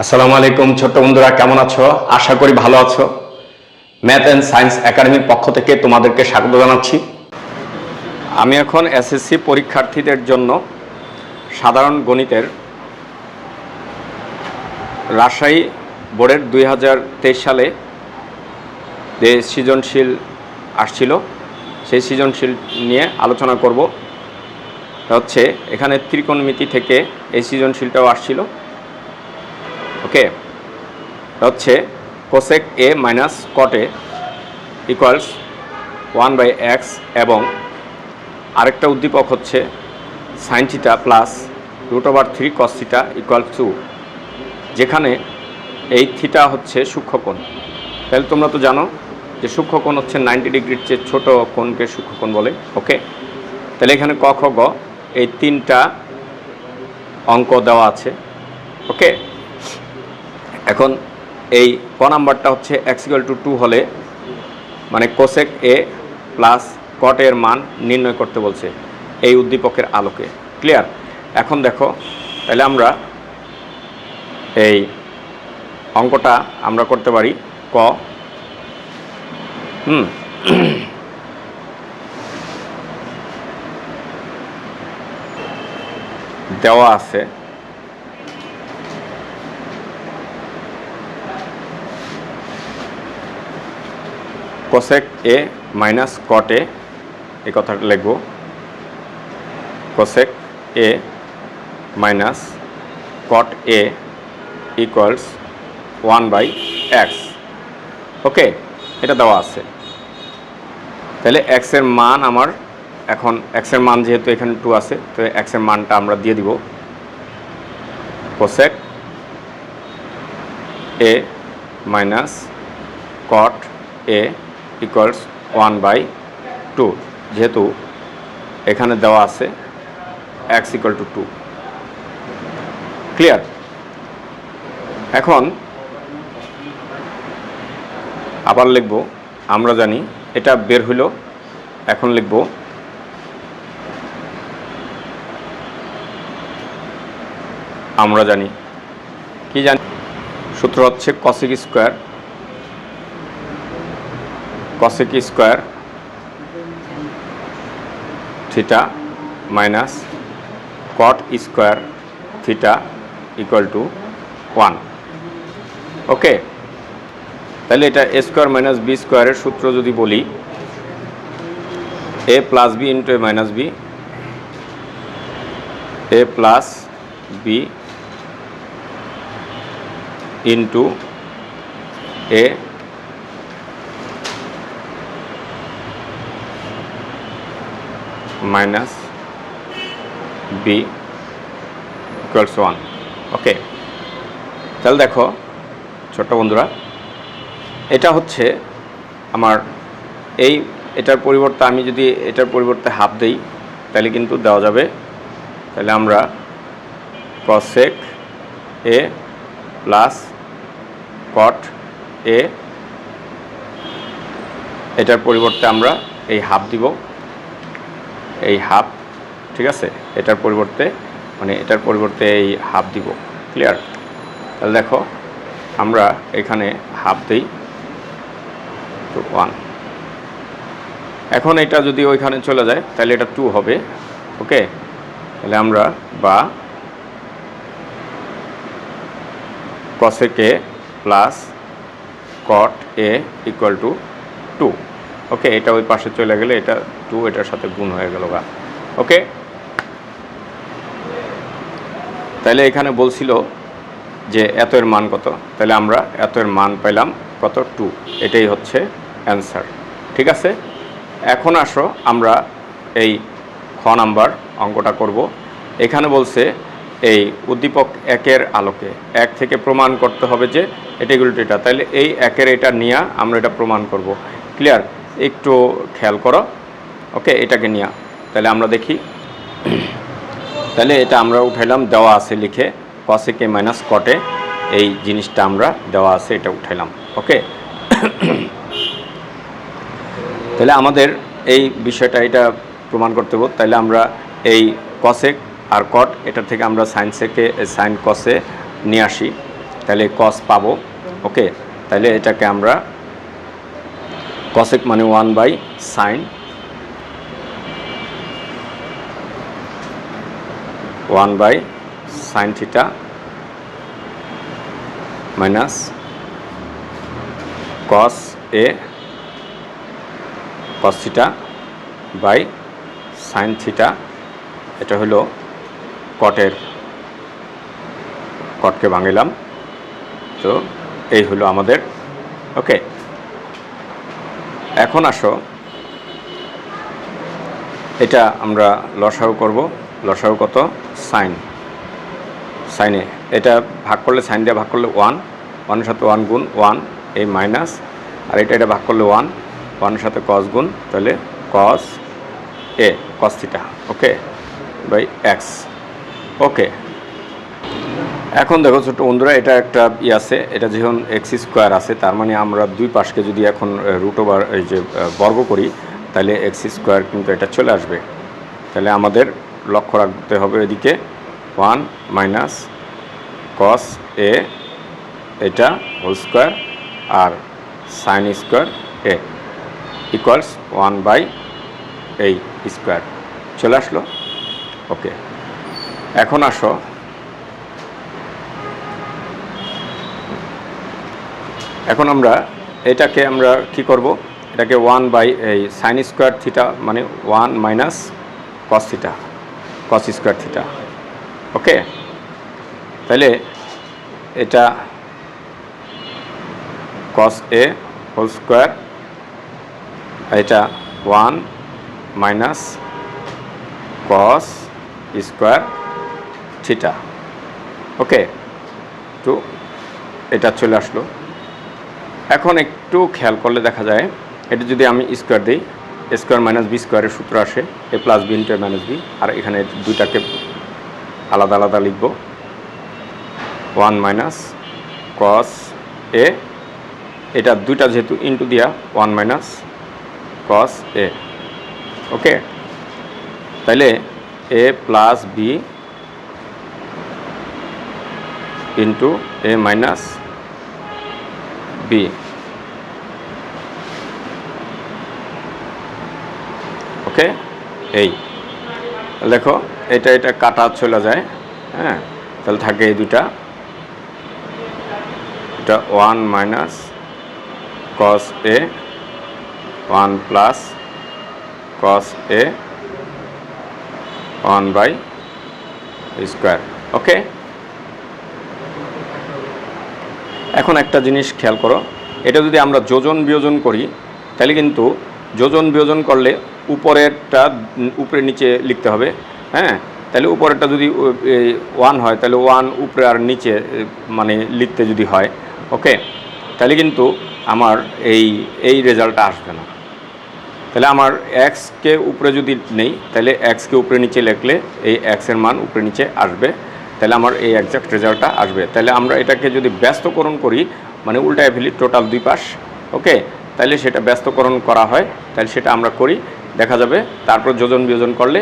আসসালামু আলাইকুম ছোট্ট বন্ধুরা, কেমন আছো? আশা করি ভালো আছো। ম্যাথ অ্যান্ড সায়েন্স একাডেমির পক্ষ থেকে তোমাদেরকে স্বাগত জানাচ্ছি। আমি এখন এসএসসি পরীক্ষার্থীদের জন্য সাধারণ গণিতের রাজশাহী বোর্ডের দুই হাজার তেইশ সালে যে সৃজনশীল আসছিল, সেই সৃজনশীল নিয়ে আলোচনা করব। হচ্ছে, এখানে ত্রিকোণমিতি থেকে এই সৃজনশীলটাও আসছিল। ওকে, হচ্ছে cosec A minus cot A equals one by x এবং আরেকটা উদ্দীপক হচ্ছে sine plus root over three cos theta equal to যেখানে এই থিটা হচ্ছে সূক্ষ্মকোণ। তাহলে তোমরা তো জানো যে সূক্ষ্মকোণ হচ্ছে নাইনটি ডিগ্রির চেয়ে ছোট কোণকে সূক্ষ্মকোণ বলে, ওকে? তাহলে এখানে ক খ গ, এই তিনটা অঙ্ক দেওয়া আছে, ওকে? এখন এই ক নাম্বারটা হচ্ছে এক্সিক্যাল টু টু হলে মানে কোসেক এ প্লাস কট এর মান নির্ণয় করতে বলছে এই উদ্দীপকের আলোকে। ক্লিয়ার এখন দেখো, তাহলে আমরা এই অঙ্কটা আমরা করতে পারি ক। হুম। দেওয়া আছে। কোসেক এ মাইনাস কট এ এই কথাটা লিখব। Cosec A minus cot A equals one by x okay এটা দেওয়া আছে। তাহলে এক্সের মান আমার এখন এক্সের মান যেহেতু এখানে টু আছে, তো এক্সের মানটা আমরা দিয়ে দিব। Cosec A minus cot A equals one by two যেহেতু এখানে দেওয়া আছে x equal to two clear এখন আবার লিখব, আমরা জানি এটা বের হইল, এখন লিখব আমরা জানি। কি জানি? সূত্র হচ্ছে cosec square cosec square theta minus cot square theta equal to one okay তাহলে এটা এ স্কোয়ার মাইনাস বি স্কোয়ারের সূত্র যদি বলি A plus B into A minus B A plus B into A minus B equals one okay তাহলে দেখো, ছোট্ট বন্ধুরা, এটা হচ্ছে আমার এই, এটার পরিবর্তে আমি যদি এটার পরিবর্তে হাফ দেই, তাহলে কিন্তু দেওয়া যাবে, তাহলে আমরা কসেক এ প্লাস কট এ এটার পরিবর্তে আমরা এই হাফ দিব। এই হাফ, ঠিক আছে? এটার পরিবর্তে মানে এটার পরিবর্তে এই হাফ দিব ক্লিয়ার তাহলে দেখো, আমরা এখানে হাফ দিই টু ওয়ান এখন এটা যদি ওইখানে চলে যায়, তাহলে এটা টু হবে, ওকে? তাহলে আমরা বা cosec plus cot A equal to two okay, এটা ওই পাশে চলে গেলে এটা টু এটার সাথে গুণ হয়ে গেল গা। ওকে? তাহলে এখানে বলছিল যে এত এর মান কত? তাহলে আমরা এত এর মান পেলাম কত? টু এটাই হচ্ছে অ্যান্সার ঠিক আছে? এখন আসো, আমরা এই খ নাম্বার অঙ্কটা করব। এখানে বলছে এই উদ্দীপক একের আলোকে। এক থেকে প্রমাণ করতে হবে যে এটা এগুলো এটা। তাহলে এই একের এটা নিয়ে আমরা এটা প্রমাণ করব। ক্লিয়ার একটু খেয়াল করো। ওকে, এটাকে নিয়ে। তাহলে আমরা দেখি। তাহলে এটা আমরা উঠাইলাম, দেওয়া আছে লিখে। কসেকে মাইনাস কটে এই জিনিসটা আমরা দেওয়া আছে, এটা উঠাইলাম। ওকে? তাহলে আমাদের এই বিষয়টা, এটা প্রমাণ করতে হবে। তাহলে আমরা এই কসেক আর কট এটা থেকে আমরা সাইন্সেকে সাইন কসে নিয়ে আসি। তাহলে কস পাবো। ওকে? তাহলে এটাকে আমরা কসেক মানে one by sine one by sine theta minus cos A cos theta by sine theta এটা হলো কটের কটকে ভাঙিলাম। তো এই হলো আমাদের ওকে এখন আসো। এটা আমরা লসাও করব। লসাও কত? সাইন। সাইনে এটা ভাগ করলে সাইন দিয়ে ভাগ করলে ওয়ান। ওয়ানের সাথে ওয়ান গুণ ওয়ান, এই মাইনাস। আর এটা এটা ভাগ করলে ওয়ান। ওয়ানের সাথে কস গুণ, তাহলে cos A, cos theta. Okay? By x. Okay. এখন দেখো ছোট বন্ধুরা, এটা একটা ই আছে, এটা যখন এক্স স্কোয়ার আছে, তার মানে আমরা দুই পাশকে যদি এখন রুট ওভার এই যে বর্গ করি, তাহলে এক্স স্কোয়ার কিন্তু এটা চলে আসবে। তাহলে আমাদের লক্ষ্য রাখতে হবে এদিকে ওয়ান মাইনাস কস এ এটা whole square R sine square A equals one by এই স্কোয়ার চলে আসলো? ওকে এখন আসো। এখন আমরা এটাকে আমরা কি করব? এটাকে ওয়ান বাই এই সাইন স্কোয়ার থিটা মানে one minus cos theta cos square theta okay তাহলে এটা কস এ হোল স্কোয়ার এটা one minus cos square theta okay তো এটা চলে আসলো। এখন একটু খেয়াল করলে দেখা যায়, এটা যদি আমি স্কোয়ার দিই স্কোয়ার মাইনাস বি স্কোয়ারের সূত্র আসে A plus B into minus B আর এখানে দুইটাকে আলাদা আলাদা লিখব। ওয়ান মাইনাস কস এ এটা দুইটা যেহেতু ইন্টু দিয়া one minus cos A okay তাইলে A plus B into A minus B. Okay? এই। দেখো, এটা এটা কাটা চলে যায় হ্যাঁ? তাহলে থাকে এই দুটা এটা one minus cos A, one plus cos A, one by square. Okay? এখন একটা জিনিস খেয়াল করো, এটা যদি আমরা যোজন বিয়োজন করি, তাহলে কিন্তু যোজন বিয়োজন করলে উপরেরটা উপরে নিচে লিখতে হবে হ্যাঁ? তাহলে উপরেরটা যদি ওয়ান হয়, তাহলে ওয়ান উপরে আর নিচে মানে লিখতে যদি হয় ওকে তাহলে কিন্তু আমার এই এই রেজাল্টটা আসবে না। তাহলে আমার এক্সকে উপরে যদি নেই, তাহলে এক্সকে উপরে নিচে লিখলে এই এক্সের মান উপরে নিচে আসবে। তাহলে আমার এই একজাক্ট রেজাল্টটা আসবে। তাহলে আমরা এটাকে যদি ব্যস্তকরণ করি মানে উল্টায় ফেলি টোটাল দুই পাশ ওকে তাহলে সেটা ব্যস্তকরণ করা হয়, তাহলে সেটা আমরা করি, দেখা যাবে তারপর যোজন বিয়োজন করলে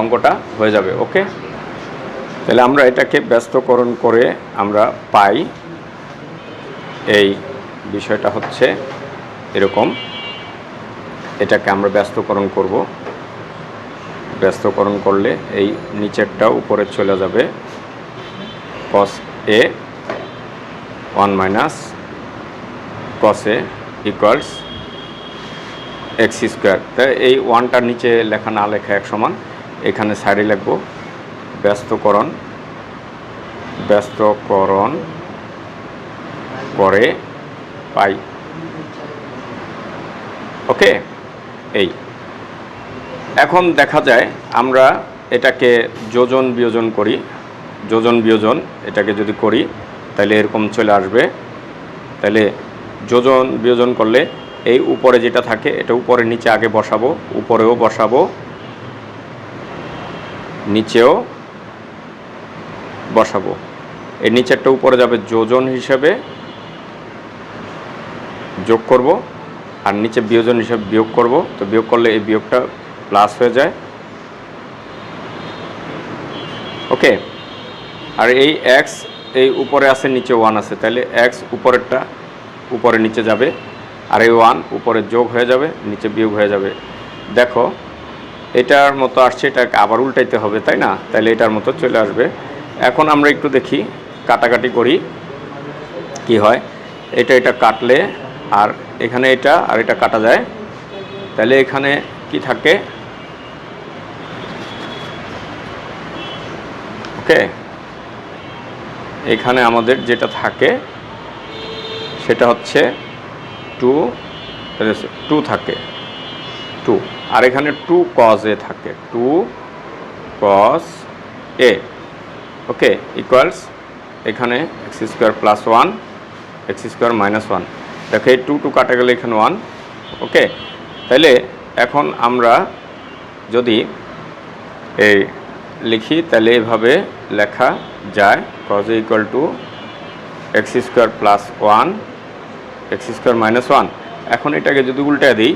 অঙ্কটা হয়ে যাবে ওকে তাহলে আমরা এটাকে ব্যস্তকরণ করে আমরা পাই। এই বিষয়টা হচ্ছে এরকম। এটাকে আমরা ব্যস্তকরণ করব। ব্যস্তকরণ করলে এই নিচেরটা উপরে চলে যাবে। Cos A one minus cos A equals x square তাই এই ওয়ানটার নিচে লেখা না লেখা এক সমান। এখানে সাইডে লিখব। ব্যস্তকরণ ব্যস্তকরণ করে পাই। ওকে? এই। এখন দেখা যায় আমরা এটাকে যোজন বিয়োজন করি। যোজন বিয়োজন এটাকে যদি করি, তাহলে এরকম চলে আসবে। তাহলে যোজন বিয়োজন করলে এই উপরে যেটা থাকে, এটা উপরে নিচে আগে বসাবো, উপরেও বসাবো, নিচেও বসাবো। এই নিচেরটা উপরে যাবে যোজন হিসেবে যোগ করব, আর নিচে বিয়োজন হিসেবে বিয়োগ করব। তো বিয়োগ করলে এই বিয়োগটা প্লাস হয়ে যায়। ওকে আর এই এক্স এই উপরে আছে, নিচে ওয়ান আছে। তাহলে এক্স উপরেরটা উপরে নিচে যাবে আর এই ওয়ান উপরে যোগ হয়ে যাবে, নিচে বিয়োগ হয়ে যাবে। দেখো, এটার মতো আসছে, এটাকে আবার উল্টাইতে হবে, তাই না? তাহলে এটার মতো চলে আসবে। এখন আমরা একটু দেখি, কাটাকাটি করি, কি হয়? এটা এটা কাটলে আর এখানে এটা আর এটা কাটা যায়। তাহলে এখানে কি থাকে? ওকে এখানে আমাদের যেটা থাকে, সেটা হচ্ছে টু টু থাকে। টু। আর এখানে টু কজ এ থাকে। Two cos A. Okay equals এখানে x square plus one x square minus one দেখো, এই টু টু কাটা গেলে এখানে ওয়ান ওকে তাহলে এখন আমরা যদি এই লিখি তাহলে এভাবে লেখা যায়। Cos equal to x square plus one x square minus one এখন এটাকে যদি উল্টে দিই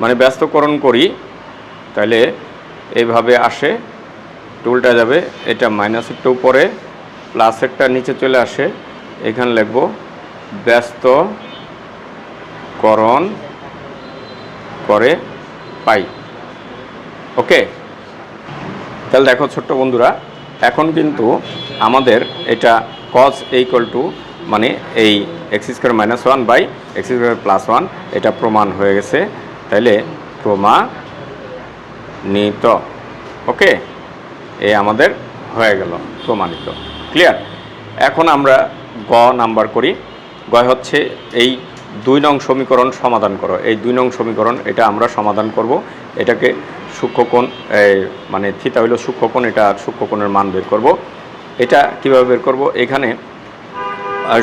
মানে ব্যস্তকরণ করি, তাহলে এইভাবে আসে উল্টা যাবে, এটা মাইনাস একটা উপরে প্লাস একটা নিচে চলে আসে, এখানে লিখব ব্যস্তকরণ করে পাই। ওকে তাহলে দেখো ছোট্ট বন্ধুরা এখন কিন্তু আমাদের এটা কজ ইকুয়াল টু মানে এই x square minus one by x square plus one এটা প্রমাণ হয়ে গেছে। তাহলে প্রমাণিত। ওকে? এ আমাদের হয়ে গেল, প্রমাণিত। ক্লিয়ার এখন আমরা গ নাম্বার করি। গয় হচ্ছে এই দুই নং সমীকরণ সমাধান করো। এই দুই নং সমীকরণ, এটা আমরা সমাধান করব। এটাকে সূক্ষ্মকোণ মানে থিতা হইল সূক্ষ্মকোণ, এটা সূক্ষ্মকোণের মান বের করব। এটা কীভাবে বের করব? এখানে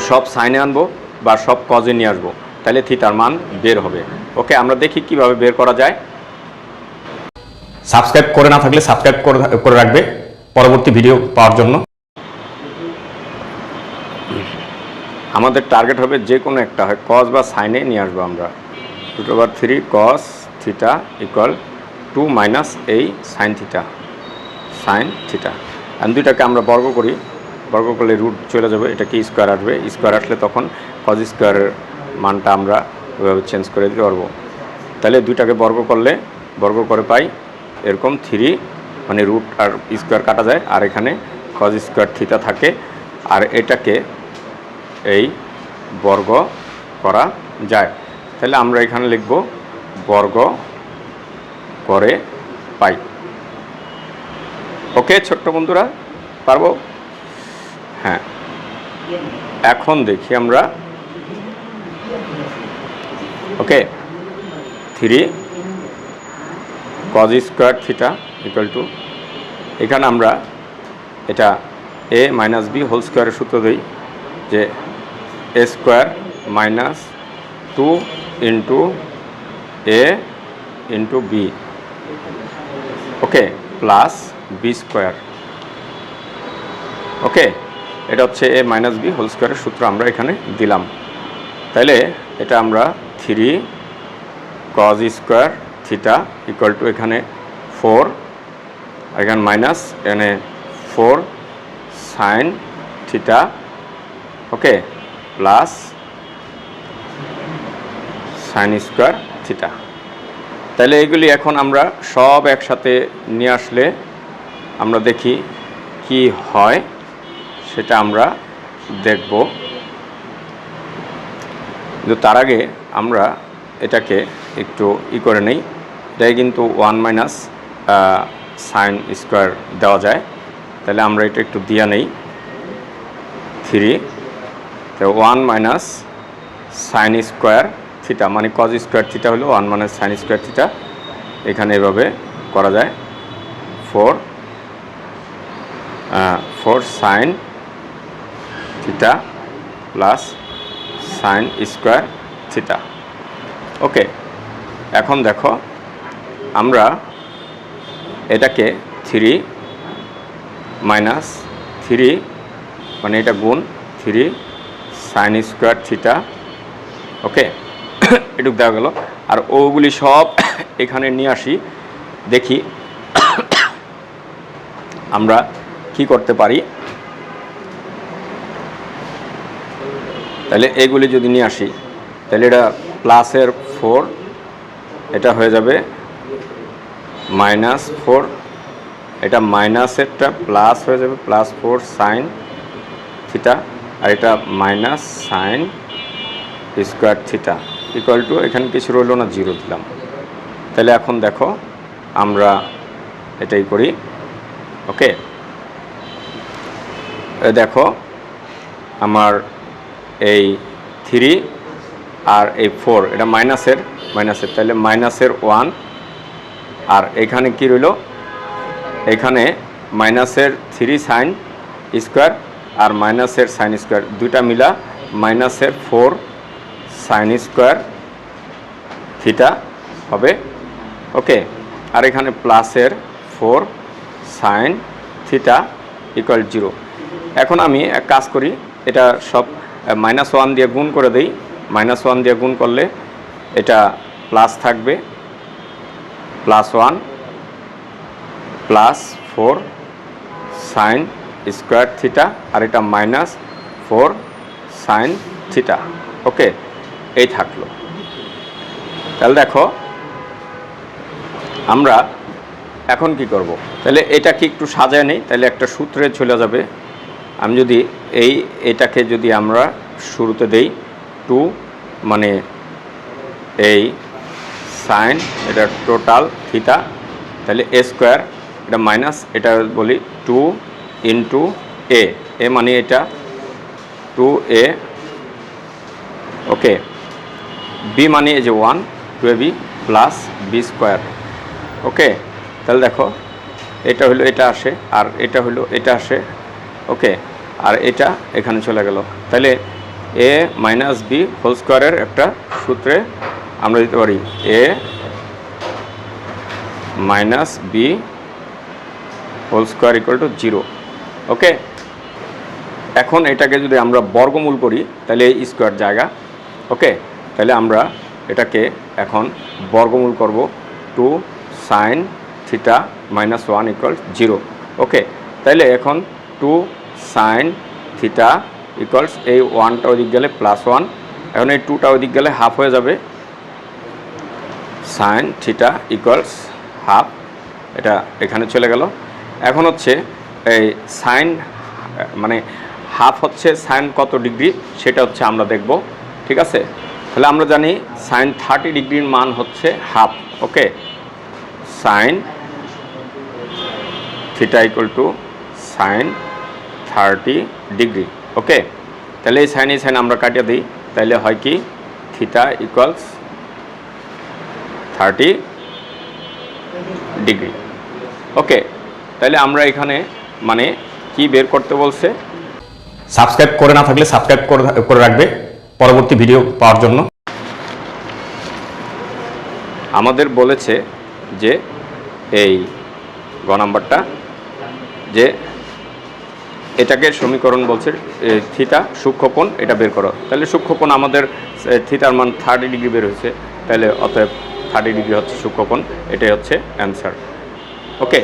সব সাইনে আনব বা সব কজে নিয়ে আসব। তাহলে থিতার মান বের হবে। ওকে, আমরা দেখি কীভাবে বের করা যায়। সাবস্ক্রাইব করে না থাকলে সাবস্ক্রাইব করে রাখবে পরবর্তী ভিডিও পাওয়ার জন্য। আমাদের টার্গেট হবে যে কোনো একটা হয় কস বা সাইনে নিয়ে আসব আমরা। Root over three cos theta equal to minus এই সাইন থিটা সাইন থিটা আর দুইটাকে আমরা বর্গ করি, বর্গ করলে রুট চলে যাবে, এটা কি স্কোয়ার আসবে? স্কোয়ার আসলে তখন কজ স্কোয়ারের মানটা আমরা ওইভাবে চেঞ্জ করে দিতে পারব। তাহলে দুইটাকে বর্গ করলে, বর্গ করে পাই এরকম থ্রি মানে রুট আর স্কোয়ার কাটা যায়, আর এখানে কজ স্কোয়ার থিটা থাকে। আর এটাকে এই বর্গ করা যায়। তাহলে আমরা এখানে লিখব বর্গ করে পাই। ওকে, ছোট্ট বন্ধুরা, পারব? হ্যাঁ। এখন দেখি আমরা। Okay, three cos square theta equal to এখানে আমরা এটা এ মাইনাস বি হোল স্কোয়ারের সূত্র দিই, যে A square minus two into A into B okay, plus B square. Okay, এটা হচ্ছে এ মাইনাস বি হোল স্কোয়ারের সূত্র আমরা এখানে দিলাম। তাহলে এটা আমরা three cos square theta equal to এখানে ফোর এখানে মাইনাস, এখানে four sine theta. Okay, plus sine square theta. তাহলে এগুলি এখন আমরা সব একসাথে নিয়ে আসলে আমরা দেখি কি হয়, সেটা আমরা দেখব। কিন্তু তার আগে আমরা এটাকে একটু ই করে নেই। এটাই কিন্তু ওয়ান মাইনাস সাইন স্কোয়ার দেওয়া যায়। তাহলে আমরা এটা একটু দিয়া নেই। থ্রি তো one minus sine square theta মানে কজ স্কোয়ার থিটা হলো one minus sine square theta. এখানে এভাবে করা যায়। Four four sine theta plus sine square theta. Okay, এখন দেখো, আমরা এটাকে থ্রি মাইনাস থ্রি মানে এটা গুণ three sine square theta. Okay এটুক দেওয়া গেল। আর ওগুলি সব এখানে নিয়ে আসি। দেখি আমরা কি করতে পারি। তাহলে এগুলি যদি নিয়ে আসি, তাহলে এটা প্লাসের ফোর, এটা হয়ে যাবে মাইনাস ফোর, এটা মাইনাসেরটা প্লাস হয়ে যাবে, প্লাস ফোর সাইন থিটা, আর এটা minus sine square theta. Equal to এখানে কিছু রইল না জিরো দিলাম। তাহলে এখন দেখো, আমরা এটাই করি ওকে দেখো, আমার এই থ্রি আর এই ফোর এটা মাইনাসের মাইনাসের তাহলে মাইনাসের ওয়ান আর এখানে কি রইল? এখানে মাইনাসের থ্রি সাইন স্কোয়ার আর মাইনাসের সাইন স্কোয়ার দুইটা মিলা মাইনাসের ফোর সাইন স্কোয়ার থিটা হবে। ওকে আর এখানে প্লাসের four sine theta equal zero এখন আমি এক কাজ করি, এটা সব মাইনাস ওয়ান দিয়ে গুণ করে দেই। মাইনাস ওয়ান দিয়ে গুণ করলে এটা প্লাস থাকবে। Plus one plus four sine square theta আর এটা minus four sine theta okay এই থাকল। তাহলে দেখো, আমরা এখন কি করব? তাহলে এটা কি একটু সাজায় নেই, তাহলে একটা সূত্রে চলে যাবে। আমি যদি এই, এটাকে যদি আমরা শুরুতে দেই, টু মানে এই সাইন, এটা টোটাল থিটা, তাহলে এ স্কোয়ার, এটা মাইনাস, এটা বলি টু ইন্টু এ। এ মানে এটা, টু এ, ওকে। বি মানে এই যে one two A B plus B square okay তাহলে দেখো, এটা হলো, এটা আসে, আর এটা হলো, এটা আসে ওকে আর এটা এখানে চলে গেল। তাহলে এ মাইনাস বি হোল স্কোয়ারের একটা সূত্রে আমরা দিতে পারি A minus B whole square equal to zero okay এখন এটাকে যদি আমরা বর্গমূল করি, তাহলে এই স্কোয়ার জায়গা ওকে তাহলে আমরা এটাকে এখন বর্গমূল করব two sine theta minus one equal zero. Okay, তাহলে এখন টু সাইন থিটা ইকুয়ালস এই ওয়ানটা ওদিক গেলে প্লাস ওয়ান, এখন এই টুটা ওদিক গেলে হাফ হয়ে যাবে। সাইন থিটা ইকুয়ালস হাফ, এটা এখানে চলে গেল। এখন হচ্ছে এই সাইন মানে হাফ হচ্ছে সাইন কত ডিগ্রি, সেটা হচ্ছে আমরা দেখব, ঠিক আছে? তাহলে আমরা জানি সাইন থার্টি ডিগ্রির মান হচ্ছে half okay sine theta equal to sine thirty degree okay তাহলে এই সাইন এই সাইন আমরা কাটিয়ে দিই, তাহলে হয় কি? Theta equals thirty degree okay তাহলে আমরা এখানে মানে কি বের করতে বলছে? সাবস্ক্রাইব করে না থাকলে সাবস্ক্রাইব করে রাখবে। পরবর্তী ভিডিও পাওয়ার জন্য। আমাদের বলেছে যে এই গ নাম্বারটা যে এটাকে সমীকরণ বলছে থিতা সূক্ষ্মকোণ এটা বের করো। তাহলে সূক্ষ্মকোণ আমাদের থিতার মান থার্টি ডিগ্রি বের হয়েছে। তাহলে অতএব থার্টি ডিগ্রি হচ্ছে সূক্ষ্মকোণ এটাই হচ্ছে অ্যান্সার ওকে